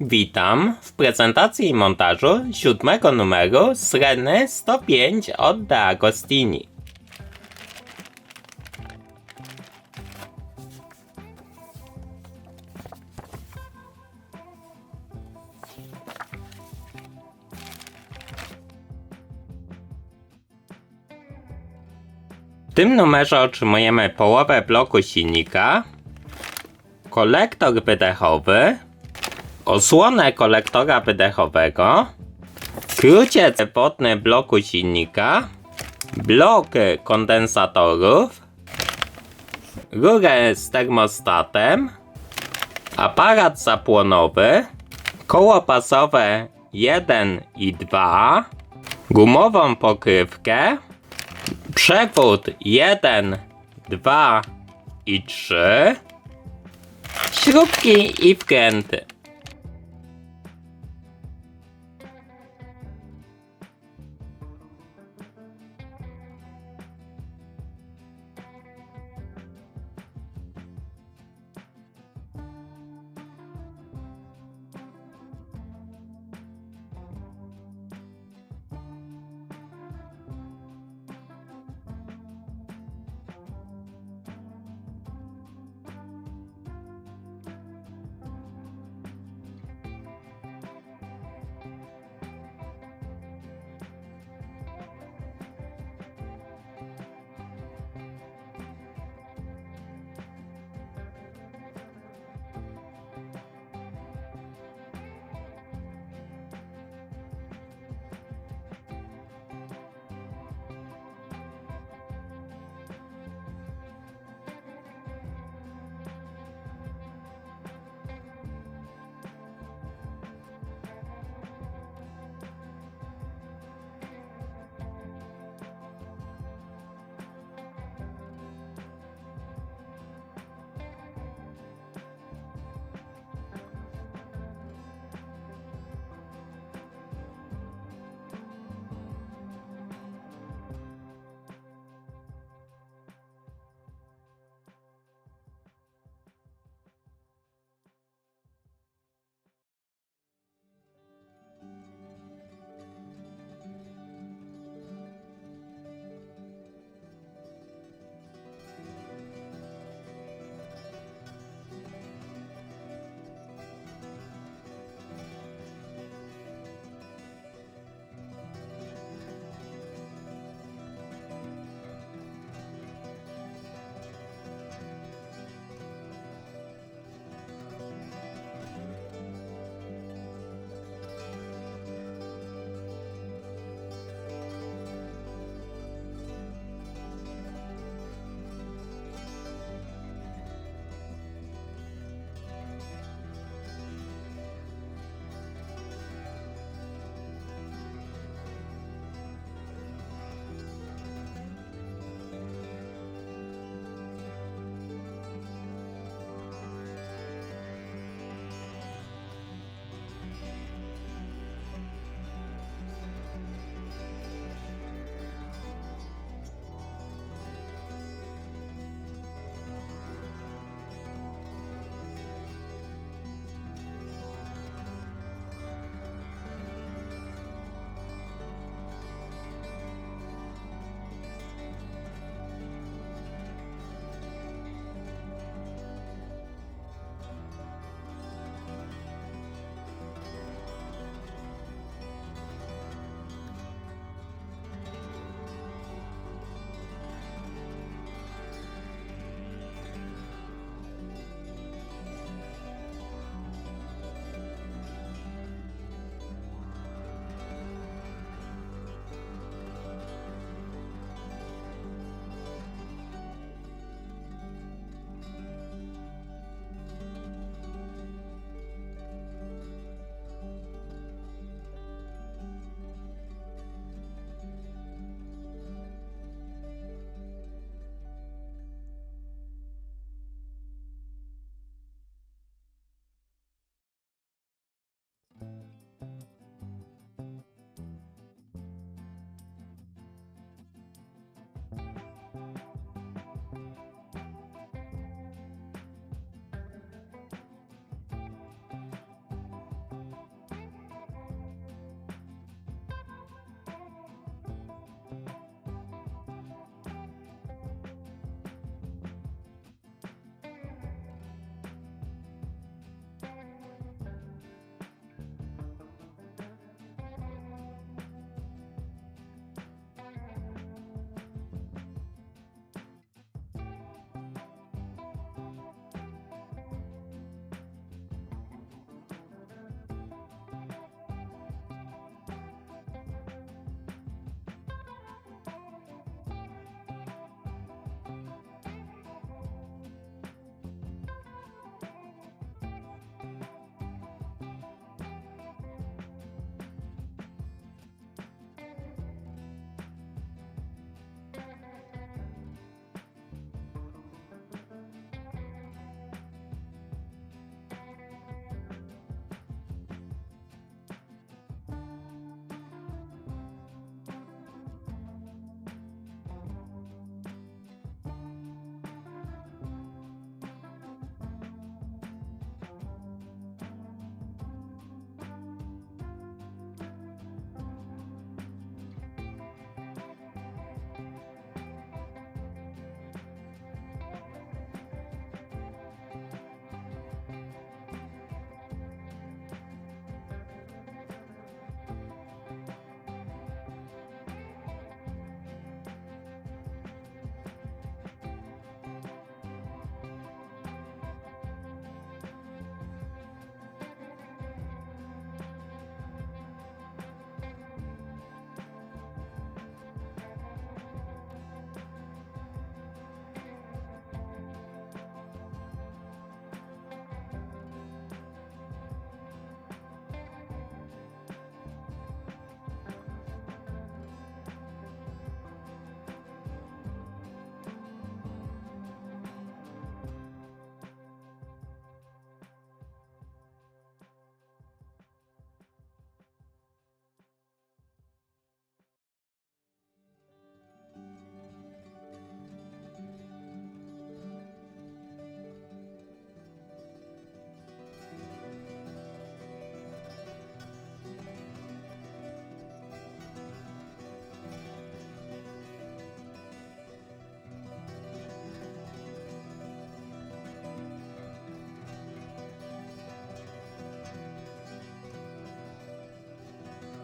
Witam w prezentacji i montażu siódmego numeru Sreny 105 od De Agostini. W tym numerze otrzymujemy połowę bloku silnika, kolektor wydechowy, osłonę kolektora wydechowego, kruciec wodny bloku silnika, blok kondensatorów, rurę z termostatem, aparat zapłonowy, koło pasowe 1 i 2, gumową pokrywkę, przewód 1, 2 i 3, śrubki i wkręty.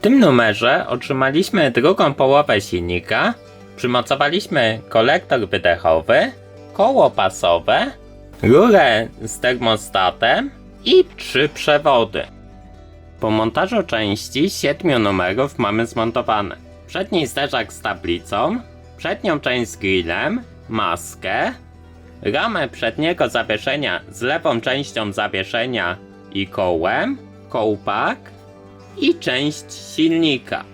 Tym numerze otrzymaliśmy drugą połowę silnika, przymocowaliśmy kolektor wydechowy, koło pasowe, rurę z termostatem i trzy przewody. Po montażu części siedmiu numerów mamy zmontowane przedni zderzak z tablicą, przednią część z grillem, maskę, ramę przedniego zawieszenia z lewą częścią zawieszenia i kołem, kołpak i część silnika.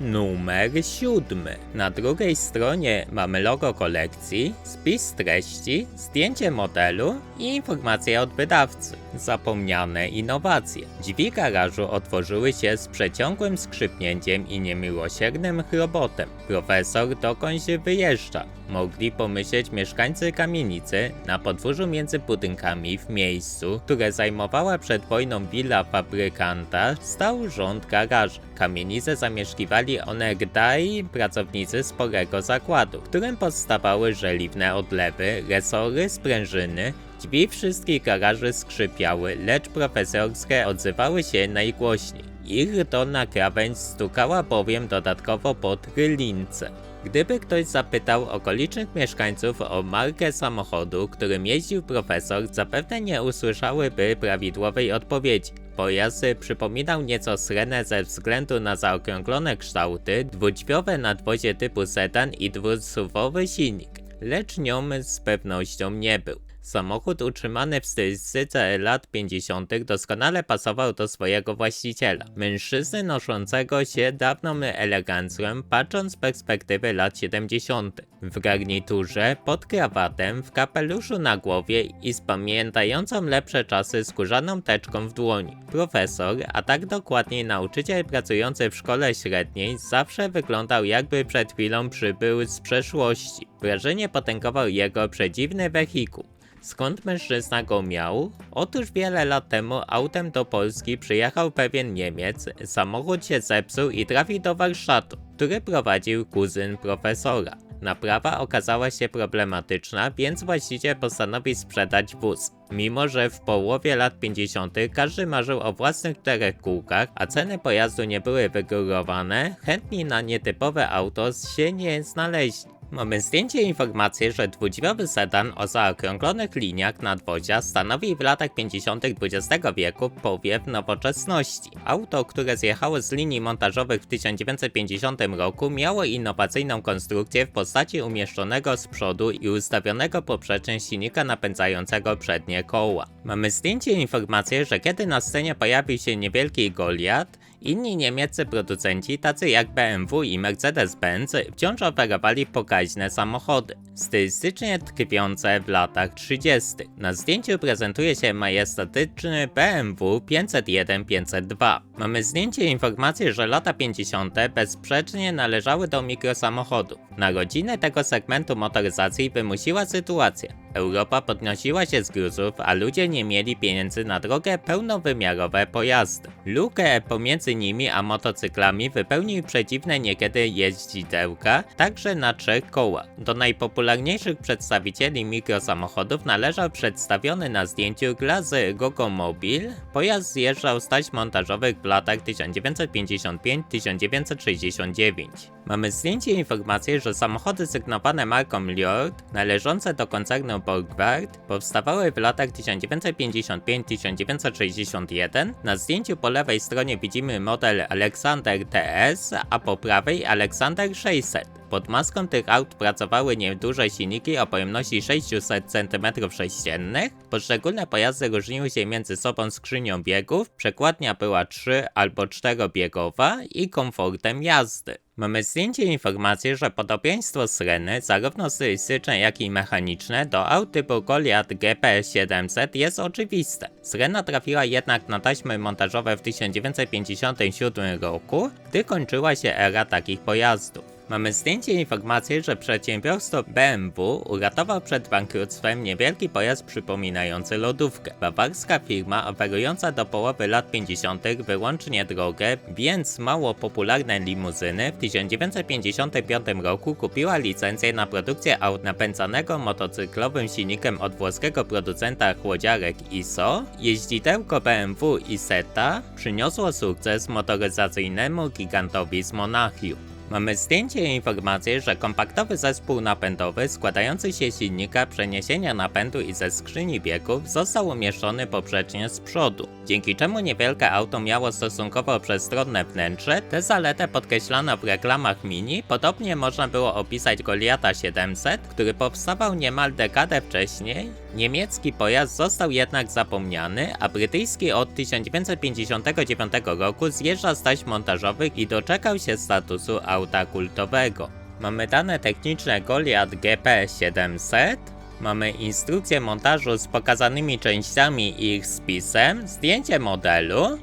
Numer siódmy. Na drugiej stronie mamy logo kolekcji, spis treści, zdjęcie modelu i informacje od wydawcy. Zapomniane innowacje. Drzwi garażu otworzyły się z przeciągłym skrzypnięciem i niemiłosiernym chrobotem. Profesor dokądś wyjeżdża. Mogli pomyśleć mieszkańcy kamienicy na podwórzu między budynkami w miejscu, które zajmowała przed wojną willa fabrykanta, stał rząd garaży. Kamienicę zamieszkiwali onegdaj pracownicy sporego zakładu, w którym powstawały żeliwne odlewy, resory, sprężyny, Drzwi wszystkich garaży skrzypiały, lecz profesorskie odzywały się najgłośniej. Ich dolna krawędź stukała bowiem dodatkowo pod rylince. Gdyby ktoś zapytał okolicznych mieszkańców o markę samochodu, którym jeździł profesor, zapewne nie usłyszałyby prawidłowej odpowiedzi. Pojazd przypominał nieco Srenę ze względu na zaokrąglone kształty, dwudźwiowe nadwozie typu sedan i dwusuwowy silnik, lecz nią z pewnością nie był. Samochód utrzymany w stylistyce lat 50. doskonale pasował do swojego właściciela. Mężczyzny noszącego się dawną elegancją, patrząc z perspektywy lat 70. W garniturze, pod krawatem, w kapeluszu na głowie i z pamiętającą lepsze czasy skórzaną teczką w dłoni. Profesor, a tak dokładniej nauczyciel pracujący w szkole średniej, zawsze wyglądał jakby przed chwilą przybył z przeszłości. Wrażenie potęgował jego przedziwny wehikuł. Skąd mężczyzna go miał? Otóż wiele lat temu autem do Polski przyjechał pewien Niemiec, samochód się zepsuł i trafił do warsztatu, który prowadził kuzyn profesora. Naprawa okazała się problematyczna, więc właściciel postanowił sprzedać wóz. Mimo, że w połowie lat 50. każdy marzył o własnych czterech kółkach, a ceny pojazdu nie były wygórowane, chętni na nietypowe auto się nie znaleźli. Mamy zdjęcie i informację, że dwudźwiowy sedan o zaokrąglonych liniach nadwozia stanowi w latach 50. XX wieku powiew nowoczesności. Auto, które zjechało z linii montażowych w 1950 roku, miało innowacyjną konstrukcję w postaci umieszczonego z przodu i ustawionego poprzecznie silnika napędzającego przednie koła. Mamy zdjęcie i informację, że kiedy na scenie pojawił się niewielki Goliat, Inni niemieccy producenci, tacy jak BMW i Mercedes-Benz, wciąż oferowali pokaźne samochody, stylistycznie tkwiące w latach 30. Na zdjęciu prezentuje się majestatyczny BMW 501-502. Mamy zdjęcie i informację, że lata 50. bezsprzecznie należały do mikrosamochodów. Narodziny tego segmentu motoryzacji wymusiła sytuacja. Europa podnosiła się z gruzów, a ludzie nie mieli pieniędzy na drogę pełnowymiarowe pojazdy. Lukę pomiędzy nimi a motocyklami wypełnił przeciwne niekiedy jeździdełka, także na trzech kołach. Do najpopularniejszych przedstawicieli mikrosamochodów należał przedstawiony na zdjęciu Glazy Gogomobil. Pojazd zjeżdżał z taśm montażowych latach 1955-1969. Mamy zdjęcie i informację, że samochody sygnowane marką Ljord, należące do koncernu Borgward, powstawały w latach 1955-1961. Na zdjęciu po lewej stronie widzimy model Alexander TS, a po prawej Alexander 600. Pod maską tych aut pracowały nieduże silniki o pojemności 600 cm3. Poszczególne pojazdy różniły się między sobą skrzynią biegów, przekładnia była 3 albo 4-biegowa i komfortem jazdy. Mamy zdjęcie i informację, że podobieństwo Syreny, zarówno stylistyczne jak i mechaniczne, do aut typu Goliath GP700 jest oczywiste. Syrena trafiła jednak na taśmy montażowe w 1957 roku, gdy kończyła się era takich pojazdów. Mamy zdjęcie informacji, że przedsiębiorstwo BMW uratował przed bankructwem niewielki pojazd przypominający lodówkę. Bawarska firma oferująca do połowy lat 50. wyłącznie drogę, więc mało popularne limuzyny w 1955 roku kupiła licencję na produkcję aut napędzanego motocyklowym silnikiem od włoskiego producenta chłodziarek ISO. Jeździdełko BMW Isetta przyniosło sukces motoryzacyjnemu gigantowi z Monachium. Mamy zdjęcie i informację, że kompaktowy zespół napędowy składający się z silnika przeniesienia napędu i ze skrzyni biegów został umieszczony poprzecznie z przodu, dzięki czemu niewielkie auto miało stosunkowo przestronne wnętrze, tę zaletę podkreślano w reklamach Mini, podobnie można było opisać Goliata 700, który powstawał niemal dekadę wcześniej. Niemiecki pojazd został jednak zapomniany, a brytyjski od 1959 roku zjeżdża z taśm montażowych i doczekał się statusu auta kultowego. Mamy dane techniczne Goliath GP700, mamy instrukcję montażu z pokazanymi częściami i ich spisem, zdjęcie modelu,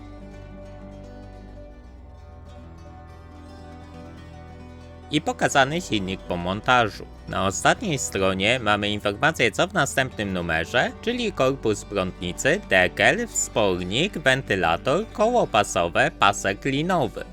i pokazany silnik po montażu. Na ostatniej stronie mamy informację co w następnym numerze, czyli korpus prądnicy, dekel, wspornik, wentylator, koło pasowe, pasek linowy.